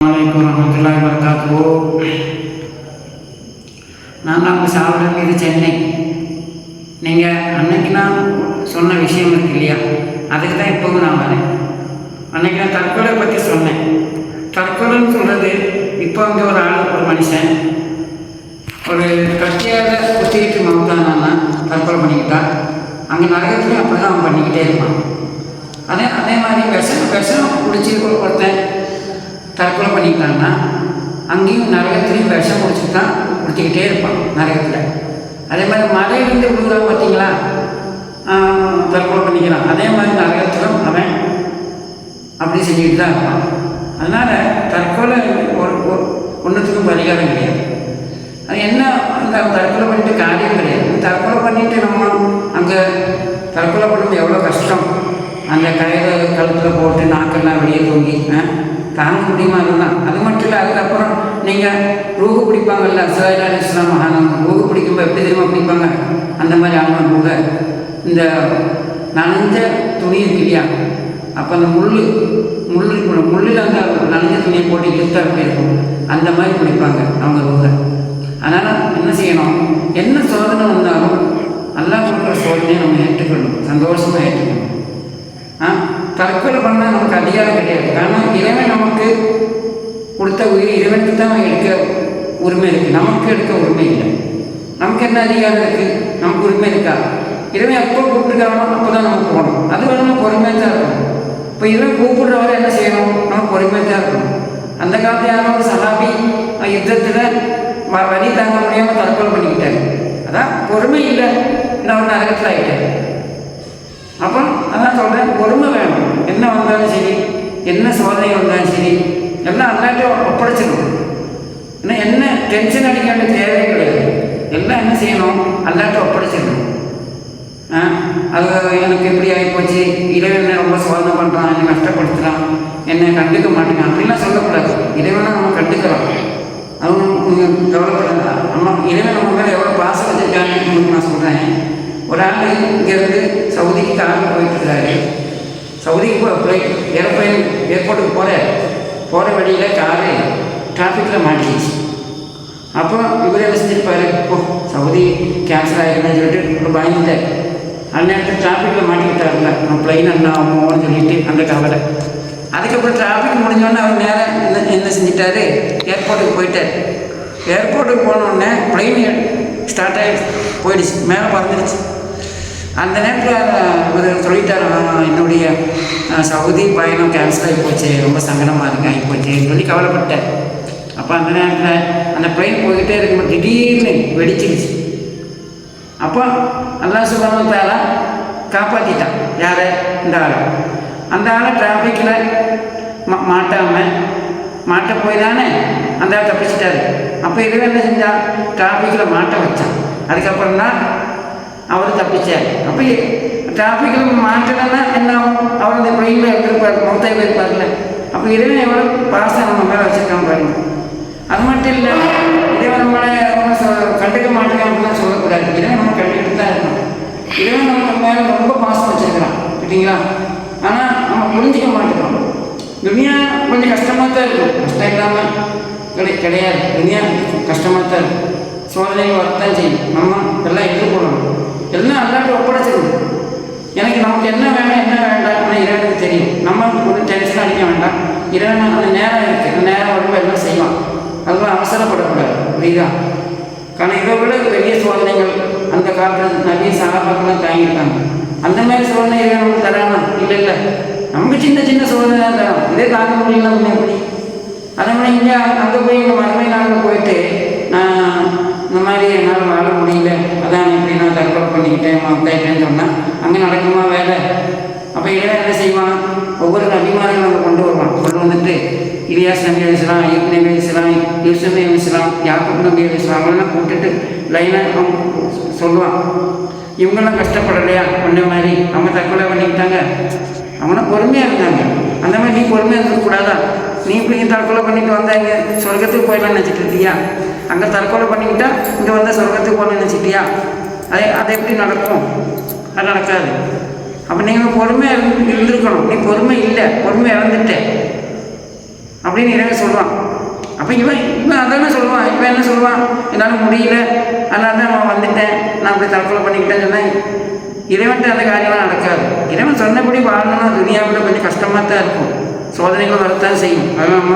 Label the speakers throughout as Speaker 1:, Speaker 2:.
Speaker 1: வலைக்கம் வரமத்துல்லாஹி வரகாத்தோ நான் தான் உங்கள் சாப்பிட இது சென்னை. நீங்கள் அன்னைக்கு நான் சொன்ன விஷயம் இருக்கு இல்லையா? அதுக்கு தான் இப்போவும் நான் வரேன். அன்னைக்கு நான் தற்கொலை பற்றி சொன்னேன். தற்கொலைன்னு சொல்கிறது இப்போ வந்து ஒரு ஆள் ஒரு மனுஷன் ஒரு கத்தியால் குத்திக்கிட்டு மவுத்தானா தற்கொலை பண்ணிக்கிட்டா? அங்கே நரகத்துலேயும் அப்படி தான் அவன் பண்ணிக்கிட்டே இருப்பான். அதே அதே மாதிரி விஷம் விஷம் குடிச்சு ஒருத்தன் தற்கொலை பண்ணிக்கிட்டாங்கன்னா அங்கேயும் நரகத்துலேயும் விஷம் குடிச்சிட்டு தான் குடிச்சிக்கிட்டே இருப்பான் நரகத்தில் அதே மாதிரி மலையிலேருந்து விழுகிறான் பார்த்தீங்களா? தற்கொலை பண்ணிக்கிறான். அதே மாதிரி நரகத்திலும் அவன் அப்படி செஞ்சுக்கிட்டு தான் இருப்பான். அதனால் தற்கொலை ஒரு ஒன்றுத்துக்கும் பரிகாரம் கிடையாது. அது என்ன அந்த தற்கொலை பண்ணிட்டு காரியம் கிடையாது. தற்கொலை பண்ணிட்டு நம்ம அங்கே தற்கொலை பண்ணும்போது எவ்வளோ கஷ்டம். அந்த கயிறு கழுத்தில் போட்டு நாக்கெல்லாம் வெளியே தூங்கி தாங்க முடியுமா அதுதான். அது மட்டும் இல்லை அதுக்கப்புறம் நீங்கள் ரூகு பிடிப்பாங்கல்ல சைலா இஸ்லாம் மகானம் ரூகு பிடிக்கும்போது எப்படி தெரியுமா பிடிப்பாங்க? அந்த மாதிரி ஆகணும் ரூக. இந்த நனைஞ்ச துணி இருக்கு இல்லையா? அப்போ அந்த முள் முள் இருக்கணும் முள்ளில் அந்த நனைஞ்ச துணியை போட்டு இழுத்தா அப்படி இருக்கும்? அந்த மாதிரி பிடிப்பாங்க அவங்க ரூக. அதனால் என்ன செய்யணும்? என்ன சோதனை வந்தாலும் நல்லா கொடுக்குற சோதனையை நம்ம ஏற்றுக்கணும். சந்தோஷமாக ஏற்றுக்கணும். ஆ? தற்கொலை பண்ணால் நமக்கு அதிகாரம் கிடையாது. காரணம் இறைவன் நமக்கு கொடுத்த உயிர் இறைவனுக்கு தான் எடுக்க உரிமை இருக்குது நமக்கு எடுக்க உரிமை இல்லை. நமக்கு என்ன அதிகாரம் இருக்குது நமக்கு உரிமை இருக்கா? இறைவன் எப்போ கூப்பிட்டுருக்கானோ அப்போ தான் நம்ம போகணும். அது வரை நம்ம பொறுமையாக தான் இருக்கும் இப்போ இறைவன் கூப்பிடுறவரை என்ன செய்யணும்? நம்ம பொறுமையாக தான் இருக்கணும். அந்த காலத்தில் யாரும் ஒரு சஹாபி யுத்தத்தில் வ வழி தாங்க முடியாமல் தற்கொலை பண்ணிக்கிட்டாரு. அதான் பொறுமை இல்லை. நான் ஒரு நரகத்தில் ஆகிட்டேன் அப்போ அதான் சொல்கிறேன் பொறுமை வேணும் என்ன வந்தாலும் சரி என்ன சோதனை வந்தாலும் சரி எல்லாம் அல்லாட்டும் ஒப்படைச்சிடணும் ஏன்னா என்ன டென்ஷன் அடிக்க வேண்டிய தேவையே கிடையாது எல்லாம் என்ன செய்யணும் அல்லாட்டும் ஒப்படைச்சிடணும் ஆ அது எனக்கு இப்படி ஆகிப்போச்சு இறைவன் ரொம்ப சோதனை பண்ணுறான் என்னை கஷ்டப்படுத்துகிறான் என்னை கண்டுக்க மாட்டேங்கான் அப்படிலாம் சொல்லக்கூடாது இறைவனை நம்ம கண்டுக்கலாம் அதுவும் நீங்கள் கவலைப்படாத நம்ம இறைவன் நம்ம மேலே எவ்வளோ பாசம் வச்சுருக்காங்கன்னு உங்களுக்கு நான் சொல்கிறேன் ஒரு ஆள் இங்கேருந்து சவுதிக்கு காரில் போயிட்டுருக்காரு. சவுதிக்கு போ ஃப்ளைட் ஏரோப்ளைன் ஏர்போர்ட்டுக்கு போகிற போகிற வழியில் காரு டிராஃபிக்கில் மாட்டிக்கிச்சு. அப்போ இவர் என்ன செஞ்சிருப்பாரு? ஓ சவுதி கேன்சல் ஆகிருக்குன்னு சொல்லிட்டு ஒரு பயந்துட்டார். அந்நேரத்தில் டிராஃபிக்கில் மாட்டிக்கிட்டாருல நம்ம பிளைன் என்ன ஆகுமோன்னு சொல்லிட்டு அந்த கவலை அதுக்கப்புறம் டிராஃபிக் முடிஞ்சோடனே அவர் நேரம் என்ன என்ன செஞ்சிட்டாரு? ஏர்போர்ட்டுக்கு போயிட்டார். ஏர்போர்ட்டுக்கு போனோடனே பிளைன் ஸ்டார்ட் ஆகி போயிடுச்சு. மேலே பறந்துடுச்சு அந்த நேரத்தில் அவர் சொல்லிட்டார் என்னுடைய சவுதி பயணம் கேன்சல் ஆகி போச்சு ரொம்ப சங்கடமாக இருக்கு ஆகி போச்சுன்னு சொல்லி கவலைப்பட்டேன் அப்போ அந்த நேரத்தில் அந்த ட்ரெயின் போய்கிட்டே இருக்கும்போது திடீர்னு வெடிச்சிருச்சு. அப்போ நல்லா சுபானு தாலா காப்பாற்றிட்டான் யாரை? இந்த ஆளை. அந்த ஆளை டிராஃபிக்கில் மா மாட்டாமல் மாட்ட போய் தானே அந்த ஆள் தப்பிச்சிட்டாரு. அப்போ இதுவே என்ன செஞ்சான்? டிராஃபிக்கில் மாட்ட வச்சான். அதுக்கப்புறம் தான் அவர் தப்பிச்சார் அப்போ டிராஃபிக்கில் மாட்டலைன்னா என்ன ஆகும் அவர் இந்த ட்ரெயினில் இருந்திருப்பார் மொத்தம் போயிருப்பார்ல அப்போ இதுவே எவ்வளோ பாசம் நம்ம மேலே வச்சுருக்கான் பாருங்க அது மட்டும் இல்லை இறைவன் நம்மளை ரொம்ப சொ- கண்டுக்க மாட்டேங்க சொல்லக்கூடாது இறைவன் நம்ம கண்டுக்கிட்டு தான் இருக்கணும் இறைவன் நம்ம மேலே ரொம்ப பாசம் வச்சிருக்கிறான் சரிங்களா ஆனால் நம்ம புரிஞ்சிக்க மாட்டேங்கிறோம் துனியா கொஞ்சம் கஷ்டமாக தான் இருக்கும் கஷ்டம் இல்லாமல் கிடை கிடையாது துனியா கஷ்டமாக தான் இருக்கும் சோதனைகள் வரத்தான் செய்யும் நம்ம எல்லாம் எதிர்கொள்ளணும் எல்லாம் அல்லாட்ட ஒப்படைச்சிருக்கும் எனக்கு நமக்கு என்ன வேணும் என்ன வேண்டாம் ஆனால் இறைவனுக்கு தெரியும். நம்ம ஒரு டென்ஷன் அடிக்க வேண்டாம். இறைவன் அந்த நேரம் இருக்குது அந்த நேரம் வரும்போது எல்லாம் செய்வான். அதெல்லாம் அவசரப்படக்கூடாது. புரியுதா? காரணம் இதை விட பெரிய சோதனைகள் அந்த காலத்தில் நிறைய சகாபாக்கெல்லாம் தாங்கியிருக்காங்க அந்த மாதிரி சோதனை இறைவனுக்கு தரானா? இல்லை இல்லை. நமக்கு சின்ன சின்ன சோதனை தான் தரோம் இதே தாங்க முடியல முன்ன எப்படி மாதிரி இங்கே அங்கே போய் இங்கே மறுமை நாங்கள் போயிட்டு நான் இந்த மாதிரி என்னால் வாழ முடியல. அதான் இப்படி நான் தற்கொலை பண்ணிக்கிட்டேன் மாத்தாயிட்டேன்னு சொன்னால் அங்கே நடக்குமா வேலை? அப்போ இறைவன் என்ன செய்வான்? ஒவ்வொரு நபிமாரையும் நம்ம கொண்டு வருவான். கொண்டு வந்துட்டு இலியாஸ் நம்பி அலிஸ்லாம் ஐயப் நம்பி அலிஸ்லாம் யூசுப் நபி அலிஸ்லாம் நம்பி நபி அலிஸ்லாம் அவங்களெல்லாம் கூப்பிட்டுட்டு லைனாக சொல்லுவான். இவங்கெல்லாம் கஷ்டப்படலையா? அந்த மாதிரி. அவங்க தற்கொலை பண்ணிக்கிட்டாங்க. அவங்களாம் பொறுமையாக இருந்தாங்க. அந்த மாதிரி நீ பொறுமையாக இருக்கக்கூடாதா நீ இப்படி தற்கொலை பண்ணிட்டு வந்தாங்க? சொர்க்கத்துக்கு போயிடலாம்னு நினச்சிட்டு இருந்தியா? அங்கே தற்கொலை பண்ணிக்கிட்டா இங்கே வந்தால் சொர்க்கத்துக்கு போகணும்னு நினச்சிட்டியா? அதே அது எப்படி நடக்கும்? அது நடக்காது. அப்போ நீங்கள் பொறுமையாக இருந்து இருந்திருக்கணும். நீ பொறுமை இல்லை. பொறுமை இறந்துட்டேன் அப்படின்னு இறைவன் சொல்லுவான். அப்போ இவன் இவன் அதானே சொல்லுவான். இவன் என்ன சொல்லுவான்? என்னால் முடியல. அதனால தான் அவன் வந்துட்டேன். நான் அப்படி தற்கொலை பண்ணிக்கிட்டேன்னு சொன்னேன் இறைவன்ட்டு அந்த காரியம்லாம் நடக்காது. இறைவன் சொன்னபடி வாழணும்னா துனியாவில் கொஞ்சம் கஷ்டமாக தான் இருக்கும். சோதனைகள் வரத்தான் செய்யும். அதெல்லாம்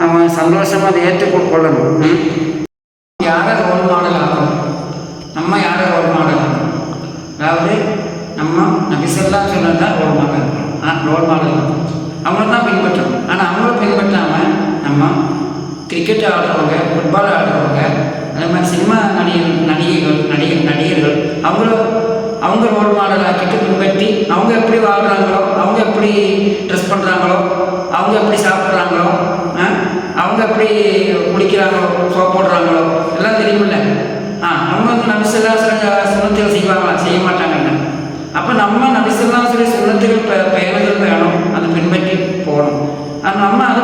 Speaker 1: நம்ம சந்தோஷமாக அதை ஏற்றுக்கொள்ளணும் ம்? யாரை ரோல் மாடல் ஆகும் நம்ம யாரை ரோல் மாடல் ஆகும் அதாவது நம்ம நபிசல்லா சொன்னது தான் ரோல் மாடல் ரோல் மாடல். அவங்கள தான் பின்பற்றணும். ஆனால் அவங்கள பின்பற்றாமல் நம்ம கிரிக்கெட் ஆடுறவங்க ஃபுட்பால் ஆடுறவங்க அதே மாதிரி சினிமா நடிகர் நடிகைகள் நடிகர் நடிகர்கள் அவங்கள அவங்க ரோல் மாடல் ஆக்கிட்டு பின்பற்றி அவங்க எப்படி வாழ்கிறாங்களோ அவங்க எப்படி ட்ரெஸ் பண்ணுறாங்களோ அவங்க எப்படி சாப்பிட்றாங்களோ ஆ, அவங்க எப்படி குளிக்கிறாங்களோ சோப் போடுறாங்களோ எல்லாம் தெரியுமில்ல ஆ அவங்க வந்து நபிசுல்லாசுரங்க சுனத்தில் செய்வாங்களா? செய்ய மாட்டாங்கல்ல அப்போ நம்ம நபிசுல்லாசுரிய சொல்லி சுனத்துக்கு பெயர்கள் வேணும். அதை பின்பற்றி போகணும். ஆனால் நம்ம அதை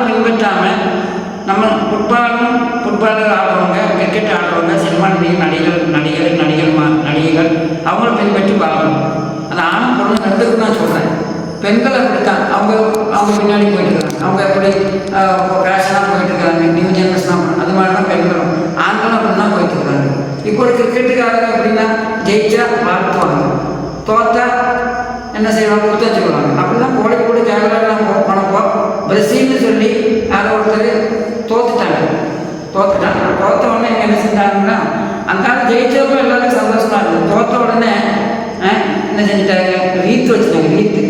Speaker 1: பெண்கள் அப்படித்தான். அவங்க அவங்க பின்னாடி போயிட்டு இருக்காங்க. அவங்க எப்படி ஃபேஷனாக போயிட்டு இருக்காங்க. நியூ ஜென்ரேஷனாக அது மாதிரி தான் பெண்களும். ஆண்களும் அப்படி தான் போயிட்டு இருக்காங்க. இப்போ ஒரு கிரிக்கெட்டுக்காரங்க எப்படின்னா ஜெயிச்சா பார்த்துவாங்க தோத்தா என்ன செய்வாங்க? குத்தம் சொல்லுவாங்க அப்படி தான் கோடி கோடி கேமரா போனப்போ பிரசீல்னு சொல்லி யாரோ ஒருத்தர் தோத்துட்டாங்க. தோத்துட்டாங்க. தோத்த உடனே என்ன செஞ்சாங்கன்னா அந்த ஆள் ஜெயிச்சவங்க எல்லாருக்கும் சந்தோஷமா இருந்தது. தோத்த உடனே என்ன செஞ்சிட்டாங்க? ரீத்து வச்சுட்டாங்க. ரீத்து.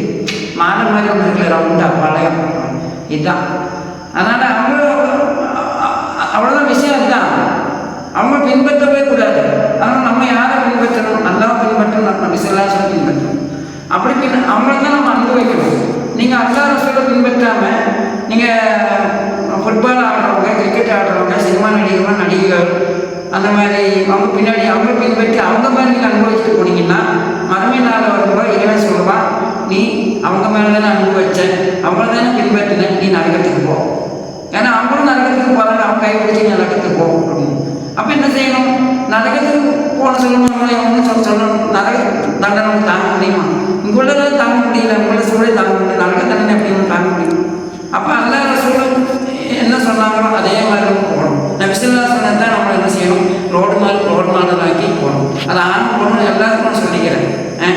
Speaker 1: மாலை மாதிரி ஒன்று இருக்குல்ல ரவுண்டா பழையம் இதுதான் அதனால் அவங்க அவ்வளோதான் விஷயம் அதுதான். அவங்க பின்பற்றவே கூடாது. அதனால் நம்ம யாரை பின்பற்றணும்? நல்லா பின்பற்றணும். நம்ம விசலாசம் பின்பற்றணும். அப்படி பின் அவங்கள தான் நம்ம அனுபவிக்கணும். நீங்கள் அல்லா ரசூலை பின்பற்றாமல் நீங்கள் ஃபுட்பால் ஆடுறவங்க கிரிக்கெட் ஆடுறவங்க சினிமா நடிகர்கள் நடிகைகள் அந்த மாதிரி அவங்க பின்னாடி அவங்க பின்பற்றி அவங்க மாதிரி நீங்கள் அனுபவிச்சுட்டு போனீங்கன்னா மறுமை நாள் வரும்போது இறைவன் சொல்லுவான் நீ அவங்க மேலே தானே அனுபவிச்சேன் அவங்கள தானே பின்பற்றினேன். நீ நரகத்துக்கு போ. ஏன்னா அவங்களும் நரகத்துக்கு போகிறாங்க அவங்க கைப்பிடிச்சு நீ நரகத்துக்கு போ அப்படின்னு. அப்போ என்ன செய்யணும்? நரகத்துக்கு போன சொல்லணும் நம்மளை ஒன்றும் சொல்ல சொல்லணும். நரக தண்டனை தாங்க முடியுமா? இங்கே உள்ளதை தாங்க முடியல. உங்களை சூழலை தாங்க முடியல. நரக தண்டனை எப்படி ஒன்று தாங்க முடியும்? அப்போ அல்ல சூழல் என்ன சொன்னாங்களோ அதே மாதிரி போகணும். நான் நபிசுல்லா சொன்னது தான் நம்ம என்ன செய்யணும்? ரோடு மாடல் ரோடு மாடல் ஆக்கி போகணும். அது ஆரம்பம் பொண்ணு எல்லாருக்கும் சொல்லிக்கிறேன். ஆ?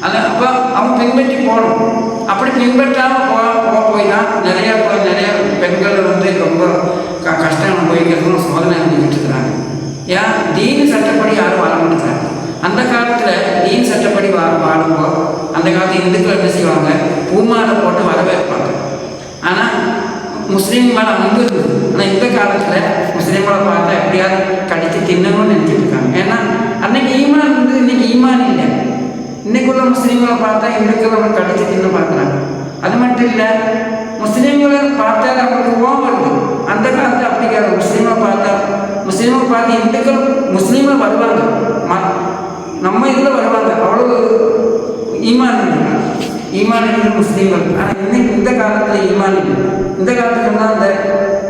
Speaker 1: அது அப்போ அவன் பின்பற்றி போகணும். அப்படி பின்பற்றாமல் போ போக போய் தான் நிறைய போய் நிறைய பெண்கள் வந்து ரொம்ப க கஷ்டம் அனுபவிக்கிறதும் சோதனை அனுபவிச்சுட்டு இருக்கிறாங்க. ஏன்? தீன் சட்டப்படி யாரும் வாழ மாட்டேங்கிறாங்க. அந்த காலத்தில் தீன் சட்டப்படி வா வாழும்போ அந்த காலத்து இந்துக்கள் என்ன செய்வாங்க? பூமாலை போட்டு வரவேற்பாங்க. ஆனால் முஸ்லீம் மேலே அன்பு இருந்தது. ஆனால் இந்த காலத்தில் முஸ்லீம்களை பார்த்தா எப்படியாவது கடித்து தின்னணும்னு நினைச்சிட்டு இருக்காங்க ஏன்னா அன்னைக்கு ஈமான் இருந்தது இன்னைக்கு ஈமான் இல்லை இன்னைக்குள்ள முஸ்லீம்களை பார்த்தா இந்துக்கள் கடிச்சு தின்னு பார்க்குறாங்க. அது மட்டும் இல்லை முஸ்லீம்களை பார்த்தா அவங்களுக்கு கோபம் வருது. அந்த காலத்தில் அப்படி கிடையாது. முஸ்லீமை பார்த்தா முஸ்லீமை பார்த்து இந்துக்கள் முஸ்லீமை வருவாங்க. ம- நம்ம இதில் வருவாங்க. அவ்வளவு ஈமான் ஈமான் முஸ்லீம்கள். ஆனால் இன்னைக்கு இந்த காலத்தில் ஈமான் இந்த காலத்துல தான் அந்த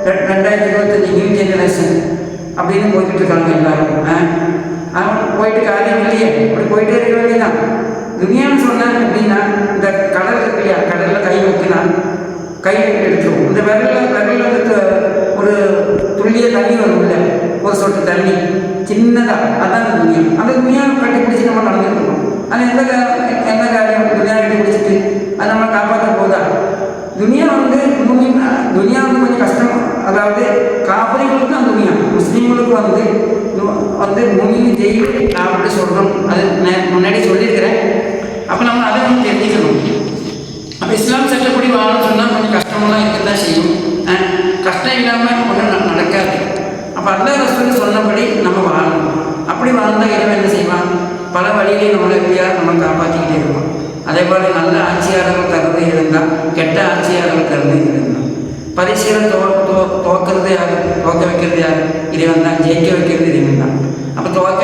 Speaker 1: ரெண்டாயிரத்தி இருபத்தஞ்சு நியூ ஜெனரேஷன் அப்படின்னு போய்கிட்டு இருக்காங்க எல்லாரும். ஆ? அவன் போயிட்டு காரியம் இல்லையே அப்படி போயிட்டே இருக்க வேண்டியதான் துனியான்னு சொன்னாங்க எப்படின்னா இந்த கடல் இருக்கு இல்லையா கடலில் கை வைக்கினா கை எடுத்துருவோம். இந்த விரலில் விரலில் இருக்க ஒரு துள்ளிய தண்ணி வரும் இல்லை ஒரு சொட்டு தண்ணி. சின்னதாக அதான் அந்த துணியம் அந்த துணியாவை கட்டி நம்ம நடந்துருக்கோம் இருக்கோம் அது எந்த கா- என்ன காரியம்? துணியா கட்டி பிடிச்சிட்டு அது நம்ம காப்பாற்ற போதா? துனியா வந்து மூமின் துனியா வந்து கொஞ்சம் கஷ்டம் அதாவது காப்பரிகளுக்கு தான் துனியா முஸ்லீம்களுக்கு வந்து து- வந்து மூமின் ஜெயில் அப்படி சொல்கிறோம் அது முன்னாடி சொல்லியிருக்கிறேன். அப்போ நம்ம அதை வந்து தெரிஞ்சுக்கணும் அப்போ இஸ்லாம் சட்டப்படி வாழணும்னு சொன்னால் கொஞ்சம் கஷ்டமெல்லாம் இருக்க தான் செய்யும் கஷ்டம் இல்லாமல் ஒன்றும் நடக்காது அப்போ அல்லா ரசூல் சொன்னபடி நம்ம வாழணும் அப்படி வாழ்ந்தால் இறைவன் என்ன செய்வான் பல வழியிலையும் நம்மளை எப்படியா நம்ம காப்பாற்றிக்கிட்டே இருப்போம் அதே போல் நல்ல ஆட்சியாளர்கள் கருது இருந்தால் கெட்ட ஆட்சியாளர்கள் கருது இருந்தால் பரிசீலனை தோ தோ தோக்கிறது யார் தோக்க வைக்கிறது யார் இறைவன் தான் ஜெயிக்க வைக்கிறது இறைவன் தான் அப்போ துவக்க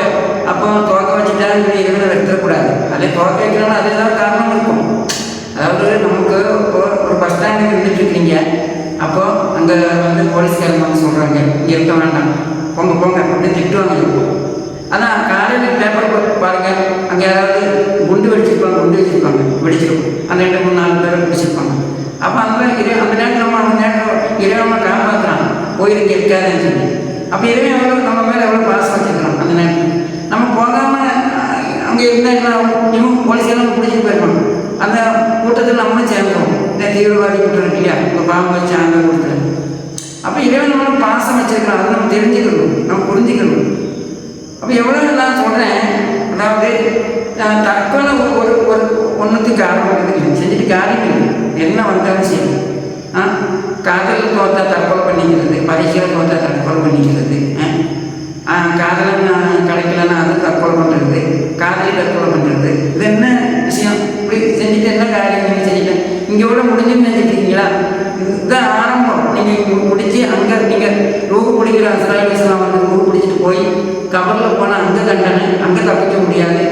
Speaker 1: அப்போ துவக்க வச்சுட்டா இறைவனை எடுத்துடக்கூடாது அதே துவக்க வைக்கணும்னா அது ஏதாவது காரணம் இருக்கும் அதாவது நமக்கு இப்போ ஒரு பஸ் ஸ்டாண்டுக்கு இருந்துட்டுருக்கீங்க அப்போ அங்கே வந்து போலீஸ்காரங்க வந்து சொல்கிறாங்க இங்கே இருக்க வேண்டாம் போங்க போங்க அப்படின்னு திட்டுவாங்க அதான் காலையில் பேப்பர் பாருங்க அங்கே யாராவது குண்டு வெடிச்சிருப்பாங்க குண்டு வச்சிருப்பாங்க வெடிச்சிருக்கும் அந்த ரெண்டு மூணு நாலு பேர் பிடிச்சிருப்பாங்க அப்போ அந்த இரு அந்த நேரத்தில் நம்ம அந்த நேரத்தில் இறைவனை காப்பாற்றுறான் கோயிலுக்கு இருக்காதுன்னு சொல்லி அப்போ இறைவன் எவ்வளோ நம்ம மேலே எவ்வளோ பாசம் வச்சுக்கிறோம் அந்த நேரத்தில் நம்ம போகாமல் அங்கே இருந்தால் என்ன இவங்க போலீஸெல்லாம் பிடிச்சி போயிருக்கணும் அந்த கூட்டத்தில் நம்மளும் சேர்ந்துரும் இந்த தீவிரவாதி கூட்டம் இருக்கு இல்லையா? இப்போ பாம்பு வச்சு அந்த கூட்டத்தில். அப்போ இறைவன் நம்மள பாசம் வச்சிருக்கலாம் அதை நம்ம தெரிஞ்சுக்கணும். நம்ம புரிஞ்சுக்கணும். அப்போ எவ்வளோ நான் சொல்கிறேன் அதாவது நான் தற்கொலை ஒரு ஒரு ஒன்றுத்துக்கு காரணம் இல்லை செஞ்சுட்டு காரியம் இல்லை. என்ன வந்தாலும் சரி. ஆ? காதல் தோத்தா தற்கொலை பண்ணிக்கிறது பரிசீலனை தோத்தா தற்கொலை பண்ணிக்கிறது ஆ காதலன் கிடைக்கலன்னா அது தற்கொலை பண்ணுறது காதலி தற்கொலை பண்ணுறது இது என்ன விஷயம் இப்படி செஞ்சுட்டு என்ன காரியம் நீங்கள் செஞ்சுட்டேன் இங்கே விட முடிஞ்சுன்னு நினைச்சிட்டீங்களா இதுதான் ஆரம்பம் நீங்கள் முடிச்சு அங்கே நீங்கள் ரூபு பிடிக்கிற அசரால் இஸ்லாம் வந்து ரூபு பிடிச்சிட்டு போய் கபரில் போனால் அங்கே தண்டனை அங்கே தப்பிக்க முடியாது.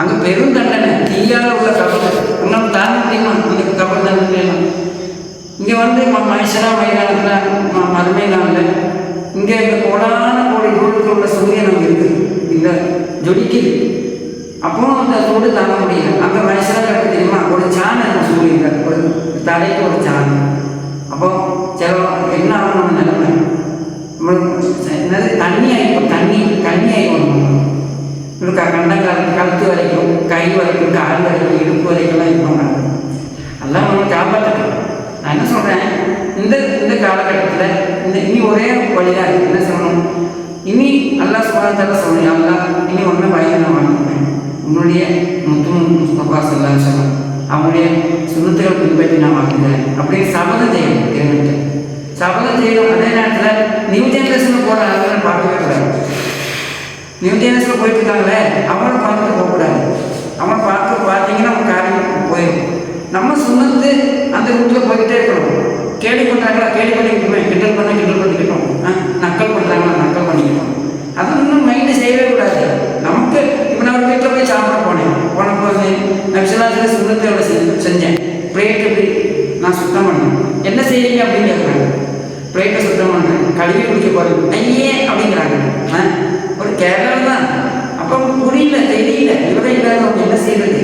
Speaker 1: அங்கே பெரும் தண்டனை தீயால் உள்ள கபர் உங்களால் தாங்க முடியுமா அந்த கபர் தண்டனைலாம் இங்கே வந்து மனுஷனா மைதானத்தில் மதுமை நாளில் இங்கே இந்த கோடான கோடி தூரத்தில் உள்ள சூரியன் அங்கே இருக்குது. இந்த ஜொலிக்குது. அப்போ அந்த சூடு தாங்க முடியல. அங்கே மனுஷனா கிடக்கு தெரியுமா? ஒரு சாணம் சூரியன் ஒரு தலைக்கு ஒரு சாணம். அப்போ சில என்ன ஒரு க கழுத்து வரைக்கும் கை வரைக்கும் கால் வரைக்கும் இடுப்பு வரைக்கும்லாம் இருப்பாங்க எல்லாம் நம்ம காப்பாற்றணும் நான் என்ன சொல்கிறேன் இந்த இந்த காலகட்டத்தில் இந்த இனி ஒரே வழியாக இருக்குது என்ன சொல்லணும்? இனி நல்லா சுகாதார சொல்லணும் அல்லா இனி ஒன்றும் பயணம் வாங்கிப்பேன் உன்னுடைய முத்து முஸ்தபா சொல்லா சொல்லம் அவங்களுடைய சுண்ணத்துகள் பின்பற்றி நான் வாங்குகிறேன் அப்படின்னு சபதம் செய்யணும் தேவன்கிட்ட சபதம் செய்யணும் அதே நேரத்தில் நியூ ஜென்ரேஷனில் போகிற ஆளுங்களை பார்க்கவே கூடாது நியூ போயிட்டு இருக்காங்களே அவனை பார்த்துட்டு போகக்கூடாது. அவனை பார்த்து பார்த்தீங்கன்னா நம்ம காரியம் போயிடும். நம்ம சுமந்து அந்த ரூட்டில் போய்கிட்டே இருக்கணும். கேள்வி பண்ணுறாங்களா கேள்வி பண்ணிக்கிட்டோமே கிண்டல் பண்ண கிண்டல் பண்ணிக்கிட்டோம். ஆ, நக்கல் பண்ணுறாங்களா நக்கல் பண்ணிக்கிட்டோம். அது இன்னும் மைண்டு செய்யவே கூடாது. நமக்கு இப்போ நான் வீட்டில் போய் சாப்பிட போனேன். போனப்போ வந்து நக்ஷலாசில் சுண்ணத்தோட செஞ்சேன். பிளேட் எப்படி? நான் சுத்தம் பண்ணேன். என்ன செய்றீங்க அப்படின்னு கேட்குறாங்க பிளேட்டை சுத்தம் பண்ணுறேன் கழுவி குடிக்க போகிறேன் ஐயே அப்படிங்கிறாங்க. ஒரு கேரளம் தான். அப்போ புரியல தெரியல. இவரே இல்லாதவங்க என்ன செய்யறது?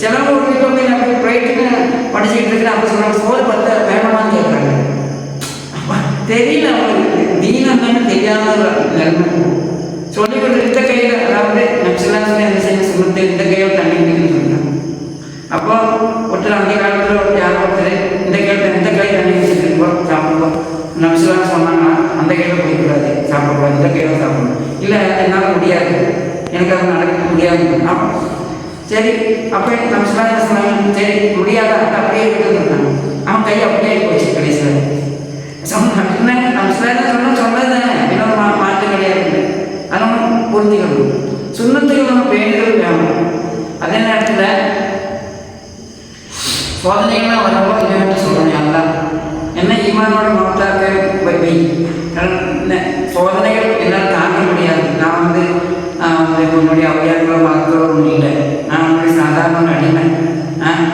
Speaker 1: சிலவங்க ஒரு வீட்டில் போய் நான் போய் பிளேட்டுன்னு படிச்சுக்கிட்டு இருக்கிறேன். அப்போ சொல்கிறாங்க சோறு பத்த வேணுமான்னு கேட்குறாங்க தெரியல அவங்களுக்கு. தீனம் தெரியாத ஒரு நிலைமை. சொல்லி கொடுத்து இந்த கையில் அதாவது நக்சலாசில் என்ன செய்ய சுமத்து இந்த கையில் தண்ணி குடிக்கணும்னு சொல்லிட்டாங்க அப்போ ஒருத்தர் அந்த காலத்தில் ஒரு யாரோ ஒருத்தர் இந்த கையில் இந்த கையில் தண்ணி வச்சுருக்கோம் சாப்பிடுவோம் நக்சலான்னு சொன்னாங்கன்னா அந்த கையில் குடிக்கக்கூடாது சாப்பிடக்கூடாது இந்த கையில் சாப்பிடணும். இல்லை என்னால் முடியாது. எனக்கு அது நடக்க முடியாது. சரி அப்போ நம்ம சிவாஜி சரி முடியாத? அப்படியே விட்டுருந்தாங்க அவன் கை அப்படியே போச்சு கடைசியில். சொன்ன நம்ம சிவாஜி சொன்ன சொன்னது இன்னொரு மா மாற்று கிடையாது. அதனால் புரிஞ்சுக்கணும். சுண்ணத்துக்கு நம்ம பேணுதல் வேணும். அதே நேரத்தில் சோதனைகள்லாம் வரும்போது இதை சொல்லணும் எல்லாம் என்ன ஈமானோட மமத்தாக்க வை காரணம் உன்னுடைய அவையார்களோ மக்களோ ஒன்றும் இல்லை நான் உன்னுடைய சாதாரண அடிமை. ஆஹ்,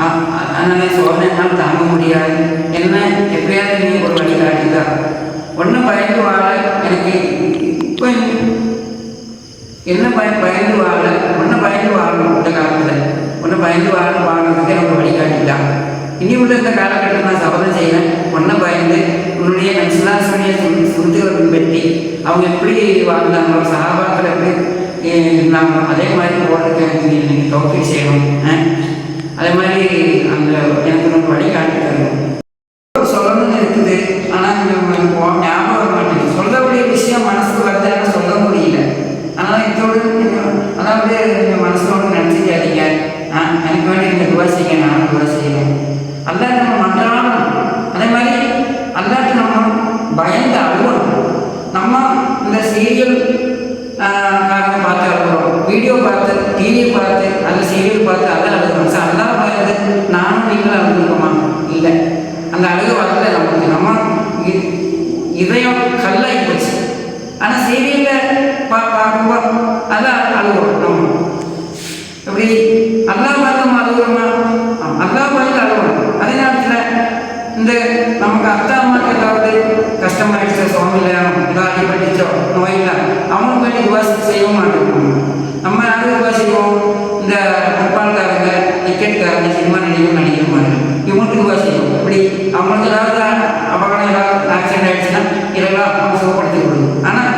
Speaker 1: ஆஹ், அதனால சோதனை என்னால் தாங்க முடியாது. என்ன? எப்படியாவது நீ ஒரு வழி காட்டிதா ஒன்றும் பயந்து வாழ. எனக்கு இப்போ என்ன பய பயந்து வாழ? ஒன்றை பயந்து வாழணும் இந்த காலத்தில். ஒன்றை பயந்து வாழ வாழறதுக்கு எனக்கு வழி வழிகாட்டிட்டான் இனி உள்ள இந்த காலகட்டத்தில் நான் சபதம் செய்வேன். ஒன்றை பயந்து உன்னுடைய நன்சிலாசனைய சுருத்துகளை பின்பற்றி அவங்க எப்படி வாழ்ந்தாங்களோ சகாபாக்கள் எப்படி eh, அதே மாதிரி ஓடுறதுக்கு எனக்கு நீங்கள் தோக்கி செய்யணும் அதே மாதிரி அந்த எனக்கு ரொம்ப வழிகாட்டி தரணும். சொல்லணும்னு இருக்குது ஆனால் ஞாபகம் வர மாட்டேங்குது. சொல்லக்கூடிய விஷயம் மனசுக்கு வருது ஆனால் சொல்ல முடியல. அதனால் இதோடு அதாவது நீங்கள் மனசோடு நினச்சிக்காதீங்க. எனக்கு வேண்டி நீங்கள் துவா செய்யுங்க நானும் துவா செய்யணும். அல்லாட்ட நம்ம மன்றாடணும் அதே மாதிரி அல்லாட்ட நம்ம பயந்து அழுகணும் நம்ம இந்த சீரியல் காரணம் பார்த்து அழுகிறோம் வீடியோ பார்த்து டிவி பார்த்து அந்த சீரியல் பார்த்து அதை அழுகிறோம் சார் அல்லா பயந்து நானும் நீங்களும் அழுதுருக்கோமா இல்லை. அந்த அழுக வரல நமக்கு நம்ம இதயம் கல்லாகி போச்சு. ஆனால் சீரியலில் பா பார்க்கும்போது அதான் அழுவோம் நம்ம. எப்படி? அல்லா பார்த்து நம்ம அழுகுறோமா? அல்லா பார்த்து அழுவோம் அதே நேரத்தில் இந்த நமக்கு அத்தா அம்மாக்கு ஏதாவது கஷ்டமாயிடுச்சோ சுவாமி இல்லையா? ஏதாவது அடிபட்டுச்சோ நோயில்லை அவங்களுக்கு வேண்டி துவாசி செய்யவும் மாட்டோம் நம்ம நாட்டுக்கு செய்வோம் இந்த ஃபுட்பால்காரங்க கிரிக்கெட்காரங்க சினிமா நடிகர் நடிகர்மாங்க இவங்களுக்கு வாசிப்போம் இப்படி அவங்களுக்கு ஏதாவது அபகடம் ஏதாவது ஆக்சிடென்ட் ஆகிடுச்சுன்னா இதெல்லாம் அவங்க சுகப்படுத்தி கொடுக்கும் ஆனால்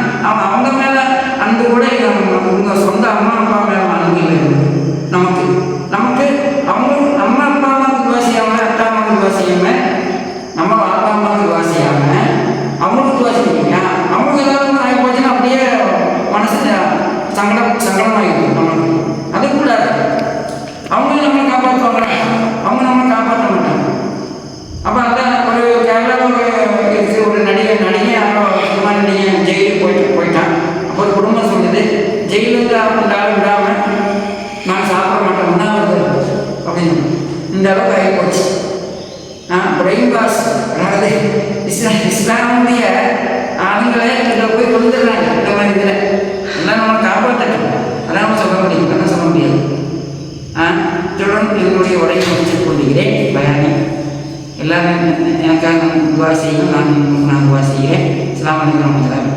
Speaker 1: பிரெயின் வாஷ் அதாவது இஸ்லாமிய ஆண்களை இதில் போய் கொண்டுறாங்க இந்த மாதிரி இதில். எல்லாம் நம்ம காப்பாற்றணும் அதான் நம்ம சொல்ல முடியும். அதான் சொல்ல முடியாது. ஆ? தொடர்ந்து இவருடைய உரையை முடிச்சுக் கொள்கிறேன். பயணி எல்லாரும் எனக்காக துவா செய்யும். நான் நான் துவா செய்கிறேன். இஸ்லாம்